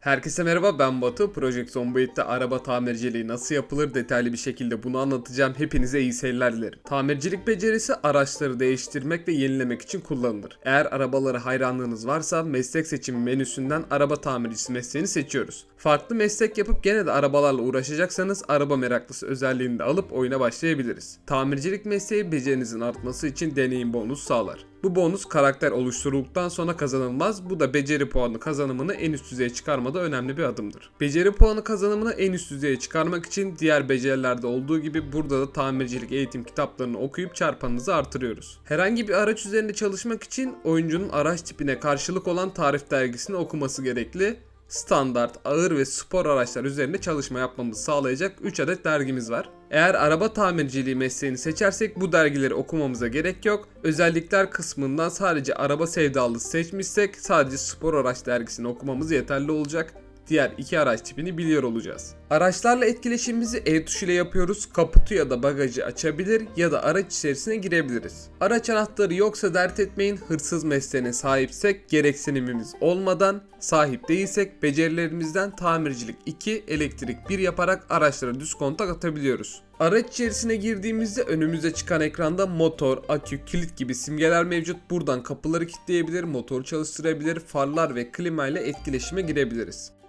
Herkese merhaba ben Batu. Project Zomboid'de araba tamirciliği nasıl yapılır detaylı bir şekilde bunu anlatacağım. Hepinize iyi seyirler dilerim. Tamircilik becerisi araçları değiştirmek ve yenilemek için kullanılır. Eğer arabalara hayranlığınız varsa meslek seçimi menüsünden araba tamircisi mesleğini seçiyoruz. Farklı meslek yapıp gene de arabalarla uğraşacaksanız araba meraklısı özelliğini de alıp oyuna başlayabiliriz. Tamircilik mesleği becerinizin artması için deneyim bonus sağlar. Bu bonus karakter oluşturulduktan sonra kazanılmaz. Bu da beceri puanı kazanımını en üst düzeye çıkarmada önemli bir adımdır. Beceri puanı kazanımını en üst düzeye çıkarmak için diğer becerilerde olduğu gibi burada da tamircilik eğitim kitaplarını okuyup çarpanınızı artırıyoruz. Herhangi bir araç üzerinde çalışmak için oyuncunun araç tipine karşılık olan tarif dergisini okuması gerekli standart, ağır ve spor araçlar üzerinde çalışma yapmamızı sağlayacak 3 adet dergimiz var. Eğer araba tamirciliği mesleğini seçersek bu dergileri okumamıza gerek yok. Özellikler kısmından sadece araba sevdalısı seçmişsek sadece spor araç dergisini okumamız yeterli olacak diğer iki araç tipini biliyor olacağız. Araçlarla etkileşimimizi E tuşuyla yapıyoruz. Kaputu ya da bagajı açabilir ya da araç içerisine girebiliriz. Araç anahtarı yoksa dert etmeyin. Hırsız mesleğine sahipsek gereksinimimiz olmadan sahip değilsek becerilerimizden tamircilik 2, elektrik 1 yaparak araçlara düz kontak atabiliyoruz. Araç içerisine girdiğimizde önümüze çıkan ekranda motor, akü, kilit gibi simgeler mevcut. Buradan kapıları kilitleyebilir, motoru çalıştırabilir, farlar ve klima ile etkileşime girebiliriz.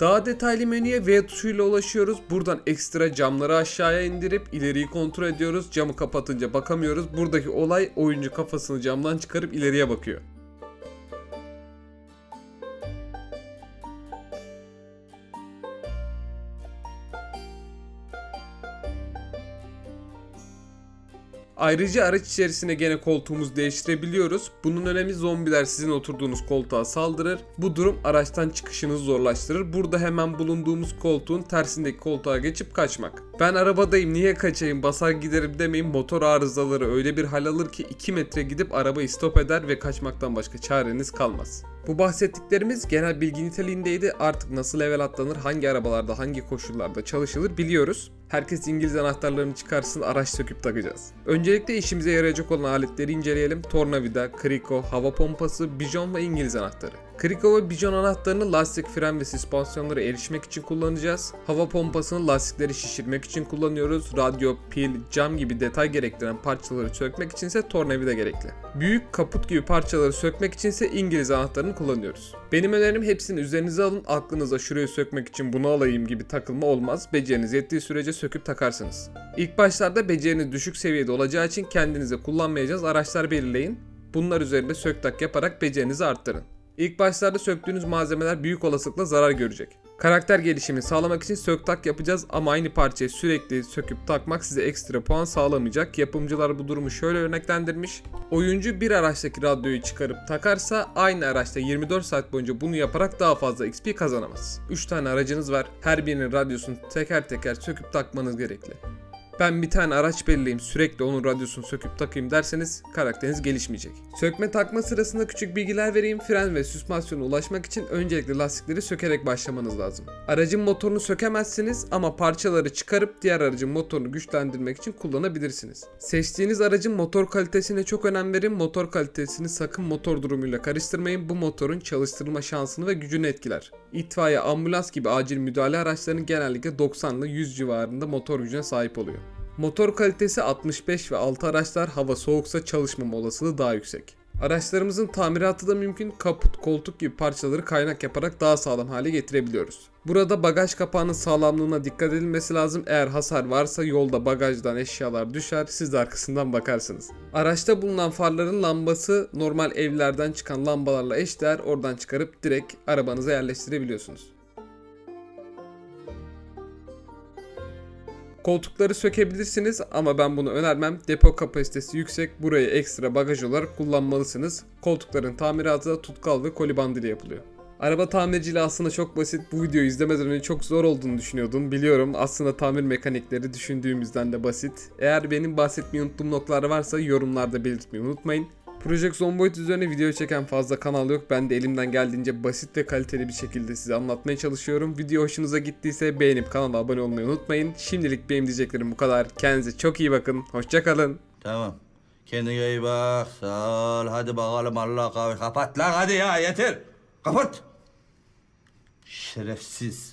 Daha detaylı menüye V tuşuyla ulaşıyoruz. Buradan ekstra camları aşağıya indirip ileriyi kontrol ediyoruz. Camı kapatınca bakamıyoruz. Buradaki olay oyuncu kafasını camdan çıkarıp ileriye bakıyor. Ayrıca araç içerisine gene koltuğumuzu değiştirebiliyoruz. Bunun önemi zombiler sizin oturduğunuz koltuğa saldırır. Bu durum araçtan çıkışınızı zorlaştırır. Burada hemen bulunduğumuz koltuğun tersindeki koltuğa geçip kaçmak. Ben arabadayım niye kaçayım basar giderim demeyin motor arızaları öyle bir hal alır ki 2 metre gidip arabayı stop eder ve kaçmaktan başka çareniz kalmaz. Bu bahsettiklerimiz genel bilgi niteliğindeydi. Artık nasıl level atlanır, hangi arabalarda, hangi koşullarda çalışılır biliyoruz. Herkes İngiliz anahtarlarını çıkarsın, araç söküp takacağız. Öncelikle işimize yarayacak olan aletleri inceleyelim. Tornavida, kriko, hava pompası, bijon ve İngiliz anahtarı. Kriko ve bijon anahtarını lastik, fren ve süspansiyonlara erişmek için kullanacağız. Hava pompasını lastikleri şişirmek için kullanıyoruz. Radyo, pil, cam gibi detay gerektiren parçaları sökmek içinse tornavida gerekli. Büyük kaput gibi parçaları sökmek içinse İngiliz anahtarını kullanıyoruz. Benim önerim hepsini üzerinize alın. Aklınıza şurayı sökmek için bunu alayım gibi takılma olmaz. Beceriniz yettiği sürece söküp takarsınız. İlk başlarda beceriniz düşük seviyede olacağı için kendinize kullanmayacağız araçlar belirleyin. Bunlar üzerinde sök tak yaparak becerinizi arttırın. İlk başlarda söktüğünüz malzemeler büyük olasılıkla zarar görecek. Karakter gelişimini sağlamak için sök tak yapacağız ama aynı parçayı sürekli söküp takmak size ekstra puan sağlamayacak. Yapımcılar bu durumu şöyle örneklendirmiş. Oyuncu bir araçtaki radyoyu çıkarıp takarsa aynı araçta 24 saat boyunca bunu yaparak daha fazla XP kazanamaz. 3 tane aracınız var. Her birinin radyosunu teker teker söküp takmanız gerekli ben bir tane araç belirleyeyim sürekli onun radyosunu söküp takayım derseniz karakteriniz gelişmeyecek. Sökme takma sırasında küçük bilgiler vereyim. Fren ve süspansiyona ulaşmak için öncelikle lastikleri sökerek başlamanız lazım. Aracın motorunu sökemezsiniz ama parçaları çıkarıp diğer aracın motorunu güçlendirmek için kullanabilirsiniz. Seçtiğiniz aracın motor kalitesine çok önem verin. Motor kalitesini sakın motor durumuyla karıştırmayın. Bu motorun çalıştırılma şansını ve gücünü etkiler. İtfaiye, ambulans gibi acil müdahale araçlarının genellikle 90 ile 100 civarında motor gücüne sahip oluyor. Motor kalitesi 65 ve altı araçlar hava soğuksa çalışmama olasılığı daha yüksek. Araçlarımızın tamiratı da mümkün. Kaput, koltuk gibi parçaları kaynak yaparak daha sağlam hale getirebiliyoruz. Burada bagaj kapağının sağlamlığına dikkat edilmesi lazım. Eğer hasar varsa yolda bagajdan eşyalar düşer, siz de arkasından bakarsınız. Araçta bulunan farların lambası normal evlerden çıkan lambalarla eşdeğer. Oradan çıkarıp direkt arabanıza yerleştirebiliyorsunuz. Koltukları sökebilirsiniz ama ben bunu önermem. Depo kapasitesi yüksek. Burayı ekstra bagaj olarak kullanmalısınız. Koltukların tamiratı da tutkal ve koli bandıyla yapılıyor. Araba tamirciliği aslında çok basit. Bu videoyu izlemeden önce çok zor olduğunu düşünüyordum. Biliyorum aslında tamir mekanikleri düşündüğümüzden de basit. Eğer benim bahsetmeyi unuttuğum noktalar varsa yorumlarda belirtmeyi unutmayın. Project Zomboid üzerine video çeken fazla kanal yok. Ben de elimden geldiğince basit ve kaliteli bir şekilde size anlatmaya çalışıyorum. Video hoşunuza gittiyse beğenip kanala abone olmayı unutmayın. Şimdilik benim diyeceklerim bu kadar. Kendinize çok iyi bakın. Hoşçakalın. Tamam. Kendine iyi bak. Sağ ol. Hadi bakalım Allah kahve. Kapat lan hadi ya yeter. Kapat. Şerefsiz.